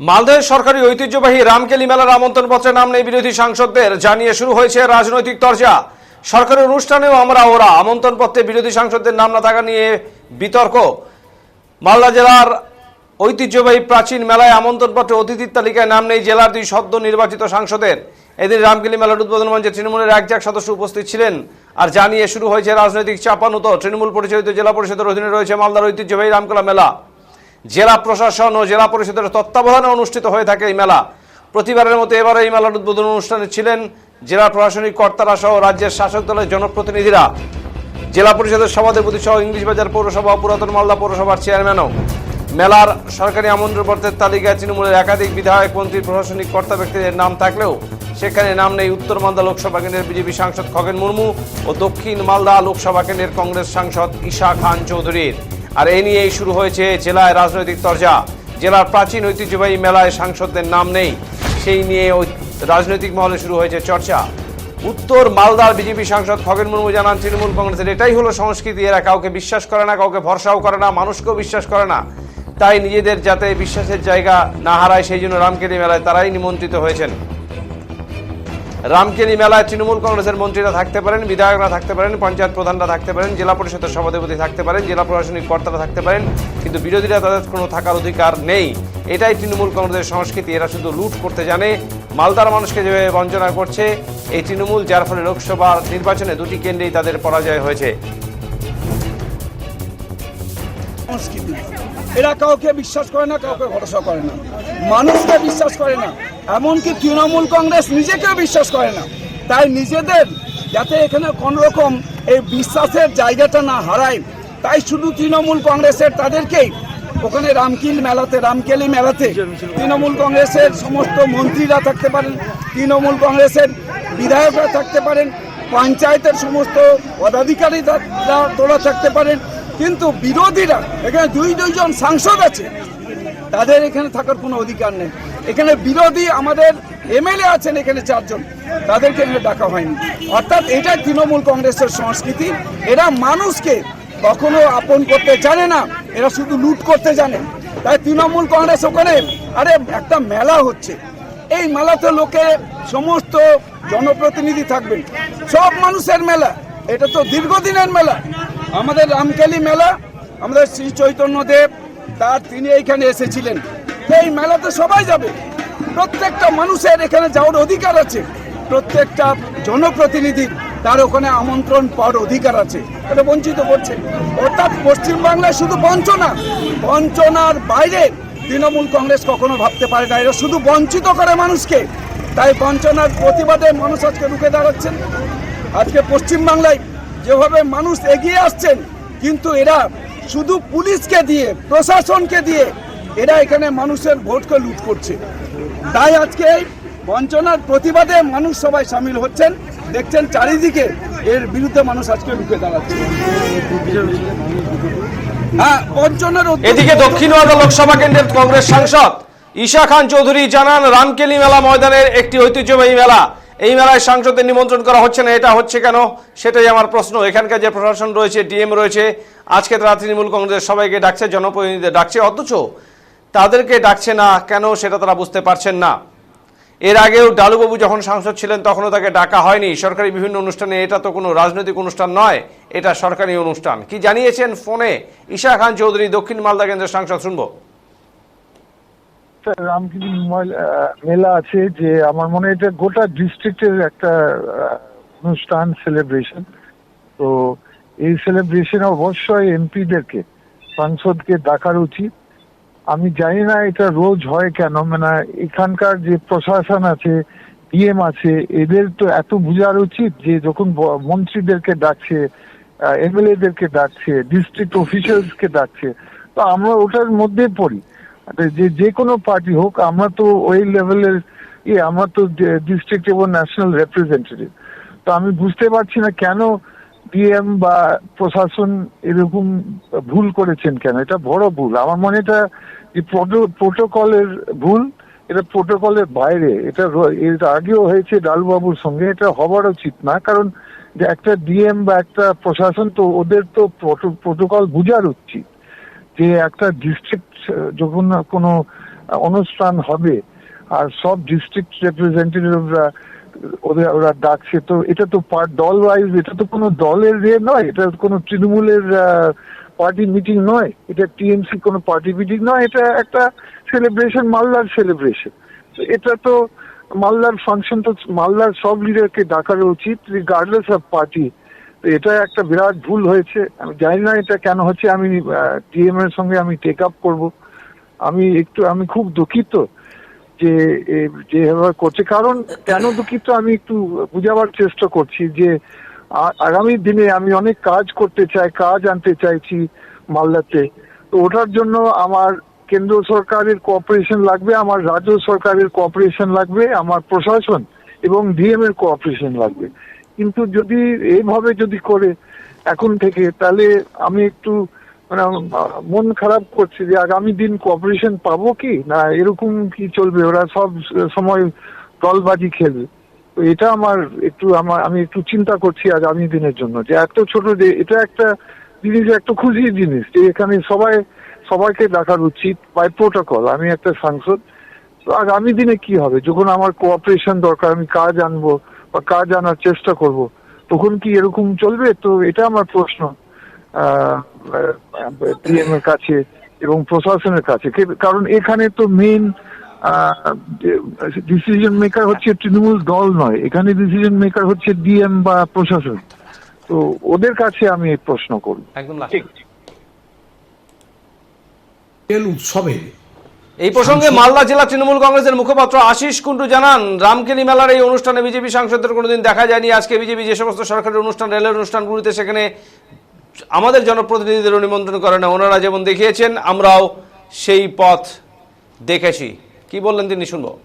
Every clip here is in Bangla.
মালদহের সরকারি ঐতিহ্যবাহী রামকেলি মেলার আমন্ত্রণ পত্রে নাম নেই বিরোধী সাংসদদের। জানিয়ে শুরু হয়েছে রাজনৈতিক চর্চা সরকারি অনুষ্ঠানেও আমরা ওরা। আমন্ত্রণ পত্রে বিরোধী সাংসদদের নাম না থাকা নিয়ে বিতর্ক। মালদা জেলার ঐতিহ্যবাহী প্রাচীন মেলায় আমন্ত্রণপত্রে অতিথির তালিকায় নাম নেই জেলার দুই সদ্য নির্বাচিত সাংসদের। এদিন রামকেলি মেলার উদ্বোধন মঞ্চে তৃণমূলের একজাক সদস্য উপস্থিত ছিলেন। আর জানিয়ে শুরু হয়েছে রাজনৈতিক চাপানুত। তৃণমূল পরিচালিত জেলা পরিষদের অধীনে রয়েছে মালদার ঐতিহ্যবাহী রামকেলা মেলা। জেলা প্রশাসন ও জেলা পরিষদের তত্ত্বাবধানে অনুষ্ঠিত হয়ে থাকে এই মেলা। প্রতিবারের মতো এবার এই মেলার উদ্বোধন অনুষ্ঠানে ছিলেন জেলা প্রশাসনিক কর্তারা সহ রাজ্যের শাসক দলের জনপ্রতিনিধিরা। জেলা পরিষদের সভাধিপতি সহ ইংলিশ বাজার পৌরসভা, পুরাতন মালদা পৌরসভার চেয়ারম্যানও। মেলার সরকারি আমন্ত্রণপত্রের তালিকায় তৃণমূলের একাধিক বিধায়ক, মন্ত্রী, প্রশাসনিক কর্তা ব্যক্তিদের নাম থাকলেও সেখানে নাম নেই উত্তর মালদা লোকসভা কেন্দ্রের বিজেপি সাংসদ খগেন মুর্মু ও দক্ষিণ মালদা লোকসভা কেন্দ্রের কংগ্রেস সাংসদ ঈশা খান চৌধুরীর। আর এ নিয়েই শুরু হয়েছে জেলায় রাজনৈতিক চর্চা জেলার প্রাচীন ঐতিহ্যবাহী মেলায় সাংসদদের নাম নেই। সেই নিয়ে ওই- রাজনৈতিক মহলে শুরু হয়েছে চর্চা। উত্তর মালদার বিজেপি সাংসদ খগেন মুর্মু জানান, তৃণমূল কংগ্রেসের এটাই হলো সংস্কৃতি। এরা কাউকে বিশ্বাস করে না, কাউকে ভরসাও করে না, মানুষকেও বিশ্বাস করে না। তাই নিজেদের যাতে বিশ্বাসের জায়গা না হারায়, সেই জন্য রামকেলি মেলায় তারাই নিমন্ত্রিত হয়েছেন। রামকেলি মেলায় তৃণমূল কংগ্রেসের মন্ত্রীরা থাকতে পারেন, বিধায়করা থাকতে পারেন, পঞ্চায়েত প্রধানরা থাকতে পারেন, জেলা পরিষদের সভাধিপতি থাকতে পারেন, জেলা প্রশাসনিক কর্তারা থাকতে পারেন, কিন্তু বিরোধীরা তাদের কোনো থাকার অধিকার নেই। এটাই তৃণমূল কংগ্রেসের সংস্কৃতি, এরা শুধু লুট করতে জানে। মালদার মানুষকে যেভাবে বঞ্চনা করছে, এই তৃণমূল, যার ফলে লোকসভা নির্বাচনে দুটি কেন্দ্রেই তাদের পরাজয় হয়েছে। এরা কাউকে বিশ্বাস করে না, কাউকে ভরসা করে না। মানুষকে বিশ্বাস করে না। এমনকি তৃণমূল কংগ্রেস নিজেকেও বিশ্বাস করে না। তাই নিজেদের যাতে এখানে কোন রকম এই বিশ্বাসের জায়গাটা না হারায়, তাই শুধু তৃণমূল কংগ্রেসের তাদেরকেই ওখানে রামকিল মেলাতে, রামকেলি মেলাতে তৃণমূল কংগ্রেসের সমস্ত মন্ত্রীরা থাকতে পারেন, তৃণমূল কংগ্রেসের বিধায়করা থাকতে পারেন, পঞ্চায়েতের সমস্ত পদাধিকারীরা তোলা থাকতে পারেন। কিন্তু বিরোধীরা, এখানে দুই, দুইজন সাংসদ আছে, তাদের এখানে থাকার কোনো অধিকার নেই। এখানে বিরোধী আমাদের এমএলএ আছেন এখানে চারজন। তাদেরকে এখানে ডাকা হয়নি। অর্থাৎ এটাই তৃণমূল কংগ্রেসের সংস্কৃতি। এরা মানুষকে কখনো আপন করতে জানে না। এরা শুধু লুট করতে জানে। তাই তৃণমূল কংগ্রেস ওখানে, আরে, একটা মেলা হচ্ছে। এই মেলাতে লোকে সমস্ত জনপ্রতিনিধি থাকবেন। সব মানুষের মেলা। এটা তো দীর্ঘদিনের মেলা। আমাদের রামকেলি মেলা, আমাদের শ্রী চৈতন্যদেব, তার তিনি এইখানে এসেছিলেন। এই মেলাতে সবাই যাবে। প্রত্যেকটা মানুষের এখানে যাওয়ার অধিকার আছে। প্রত্যেকটা জনপ্রতিনিধির তার ওখানে আমন্ত্রণ পাওয়ার অধিকার আছে। এটা বঞ্চিত করছে। অর্থাৎ পশ্চিমবাংলায় শুধু বঞ্চনা। বঞ্চনার বাইরে তৃণমূল কংগ্রেস কখনো ভাবতে পারে না। এরা শুধু বঞ্চিত করে মানুষকে। তাই বঞ্চনার প্রতিবাদে মানুষ আজকে রুখে দাঁড়াচ্ছেন। আজকে পশ্চিমবাংলায় যেভাবে মানুষ এগিয়ে আসছেন, কিন্তু এরা শুধু পুলিশকে দিয়ে, প্রশাসনকে দিয়ে এরা এখানে মানুষের ভোটকে লুট করছে। তাই আজকে বঞ্চনার প্রতিবাদে মানুষ সবাই সামিল হচ্ছেন। দেখছেন চারিদিকে এর বিরুদ্ধে মানুষ আজকে লুকে দাঁড়াচ্ছে। হ্যাঁ বঞ্চনার এদিকে দক্ষিণ লোকসভা কেন্দ্রের কংগ্রেস সাংসদ ঈশা খান চৌধুরী জানান, রামকেলি মেলা ময়দানের একটি ঐতিহ্যবাহী মেলা। এই মেলায় সাংসদের নিমন্ত্রণ করা হচ্ছে না, এটা হচ্ছে কেন? সেটাই আমার প্রশ্ন। এখানকার যে প্রশাসন রয়েছে, ডিএম রয়েছে, আজকে তারা তৃণমূল কংগ্রেসের সবাইকে ডাকছে, জনপ্রতিনিধিদের ডাকছে, অথচ তাদেরকে ডাকছে না, কেন সেটা তারা বুঝতে পারছেন না। এর আগেও ডালুবাবু যখন সাংসদ ছিলেন, তখনও তাকে ডাকা হয়নি। সরকারি বিভিন্ন অনুষ্ঠানে এটা তো কোনো রাজনৈতিক অনুষ্ঠান নয়, এটা সরকারি অনুষ্ঠান। কি জানিয়েছেন ফোনে ঈশা খান চৌধুরী, দক্ষিণ মালদা কেন্দ্রের সাংসদ? শুনব। রামকৃষ্ণ মল- আছে যে আমার মনে এটা গোটা ডিস্ট্রিক্টের একটা অনুষ্ঠান সেলিব্রেশন তো এই সেলিব্রেশনে অবশ্যই এমপিদেরকে সাংসদকে ডাকার উচিত। আমি জানি না এটা রোজ হয় কেন মানে এখানকার যে প্রশাসন আছে ডিএম আছে এদের তো এত বোঝার উচিত যে যখন মন্ত্রীদেরকে ডাকছে এমএলএদেরকে ডাকছে ডিস্ট্রিক্ট অফিসিয়ালসকে ডাকছে তো আমরা ওটার মধ্যে পড়ি। আচ্ছা, যে যে কোনো পার্টি হোক আমরা তো ওই লেভেলের ইয়ে আমরা তো ডিস্ট্রিক্ট এবং ন্যাশনাল রিপ্রেজেন্টেটিভ তো আমি বুঝতে পারছি না কেন ডিএম বা প্রশাসন এরকম ভুল করেছেন কেন? এটা বড় ভুল। আমার মনে এটা প্রোটোকলের ভুল, এটা প্রোটোকলের বাইরে। এটা এর আগেও হয়েছে ডালবাবুর সঙ্গে, এটা হবার উচিত না। কারণ যে একটা ডিএম বা একটা প্রশাসন তো ওদের তো প্রোটোকল বুঝার উচিত যে একটা ডিস্ট্রিক্ট যখন কোনো অনুষ্ঠান হবে, আর সব ডিস্ট্রিক্ট রিপ্রেজেন্টেটিভরা ওদের ওরা ডাকছে। তো এটা তো পার দল ওয়াইজ এটা তো কোনো দলের ইয়ে নয়, এটা কোনো তৃণমূলের পার্টি মিটিং নয়। এটা টিএমসি কোনো পার্টি মিটিং নয়, এটা একটা সেলিব্রেশন মালদার সেলিব্রেশন এটা তো মালদার ফাংশন তো মালদার সব লিডারকে ডাকার উচিত রিগার্ডলেস অফ পার্টি এটা একটা বিরাট ভুল হয়েছে। আমি জানি না এটা কেন হচ্ছে, আমি ডিএম এর সঙ্গে আমি টেক আপ করব। আমি একটু, আমি খুব দুঃখিত। যে যেভাবে করছে। কারণ কেন দুঃখিত, আমি একটু বুঝাবার চেষ্টা করছি যে আগামী দিনে আমি অনেক কাজ করতে চাই, কাজ আনতে চাইছি মালদাতে। তো ওটার জন্য আমার কেন্দ্র সরকারের কোঅপারেশন লাগবে, আমার রাজ্য সরকারের কোঅপারেশন লাগবে, আমার প্রশাসন এবং ডিএম এর কোঅপারেশন লাগবে। কিন্তু যদি এইভাবে যদি করে এখন থেকে, তাহলে আমি একটু মানে মন খারাপ করছে যে আগামী দিন কোঅপারেশন পাবো কি? না, এরকম কি চলবে? ওরা সব সময় দলবাজি খেলবে। এটা আমার একটু, আমার, আমি একটু চিন্তা করছি আগামী দিনের জন্য। যে এত ছোট যে, এটা একটা জিনিস, একটা খুশির জিনিস যে এখানে সবাই, সবাইকে ডাকার উচিত বাই প্রোটোকল আমি একটা সাংসদ। তো আগামী দিনে কি হবে? যখন আমার কোঅপারেশন দরকার, আমি কাজ আনব বা কাজ আনার চেষ্টা করব, তখন কি এরকম চলবে? তো এটা আমার প্রশ্ন। এর কাছে এবং প্রশাসনের কাছে। কারণ এখানে তো মেইন ডিসিশন মেকার হচ্ছে তৃণমূল দল নয়। এখানে ডিসিশন মেকার হচ্ছে ডিএম বা প্রশাসন। তো ওদের কাছে আমি এই প্রশ্ন করব একদম উৎসবে এই প্রসঙ্গে মালদা জেলা তৃণমূল কংগ্রেসের মুখপাত্র আশিস কুন্ডু জানান রামকেলি মেলার এই অনুষ্ঠানে বিজেপি সাংসদদের কোনোদিন দেখা যায়নি। আজকে বিজেপি যে সমস্ত সরকারি অনুষ্ঠান রেলের অনুষ্ঠানগুলিতে সেখানে আমাদের জনপ্রতিনিধিদেরও নিমন্ত্রণ করে না, ওনারা যেমন দেখিয়েছেন, আমরাও সেই পথ দেখেছি। কি বললেন তিনি, শুনব?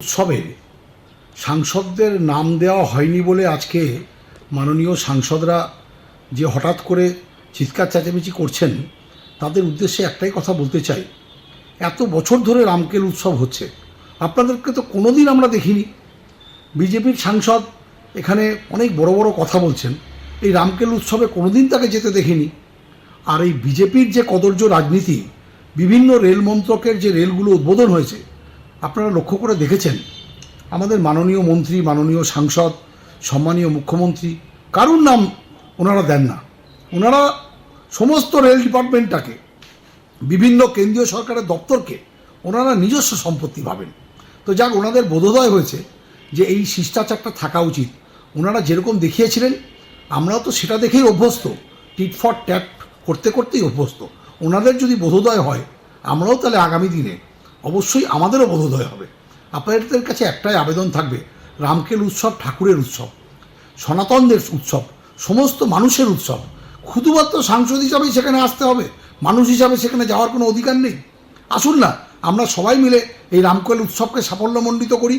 উৎসবে সাংসদদের নাম দেওয়া হয়নি বলে আজকে মাননীয় সাংসদরা যে হঠাৎ করে চিৎকার চেঁচামেচি করছেন, তাদের উদ্দেশ্যে একটাই কথা বলতে চাই। এত বছর ধরে রামকেল উৎসব হচ্ছে। আপনাদেরকে তো কোনোদিন আমরা দেখিনি। বিজেপির সাংসদ এখানে অনেক বড় বড় কথা বলছেন। এই রামকেল উৎসবে কোনোদিন তাকে যেতে দেখিনি। আর এই বিজেপির যে কদর্য রাজনীতি বিভিন্ন রেল মন্ত্রকের যে রেলগুলো উদ্বোধন হয়েছে, আপনারা লক্ষ্য করে দেখেছেন। আমাদের মাননীয় মন্ত্রী, মাননীয় সাংসদ, সম্মানীয় মুখ্যমন্ত্রী, কারুর নাম ওনারা দেন না। ওনারা সমস্ত রেল ডিপার্টমেন্টটাকে, বিভিন্ন কেন্দ্রীয় সরকারের দপ্তরকে ওনারা নিজস্ব সম্পত্তি ভাবেন। তো যাক, ওনাদের বোধোদয় হয়েছে যে এই শিষ্টাচারটা থাকা উচিত। ওনারা যেরকম দেখিয়েছিলেন আমরাও তো সেটা দেখেই অভ্যস্ত টিট ফর ট্যাপ করতে করতেই অভ্যস্ত। ওনাদের যদি বোধোদয় হয়, আমরাও তাহলে আগামী দিনে অবশ্যই আমাদেরও বোধোদয় হবে। আপনাদের কাছে একটাই আবেদন থাকবে, রামকেল উৎসব ঠাকুরের উৎসব, সনাতনদের উৎসব, সমস্ত মানুষের উৎসব। শুধুমাত্র সাংসদ হিসাবেই সেখানে আসতে হবে, মানুষ হিসাবে সেখানে যাওয়ার কোনো অধিকার নেই। আসুন না, আমরা সবাই মিলে এই রামকেল উৎসবকে সাফল্যমণ্ডিত করি।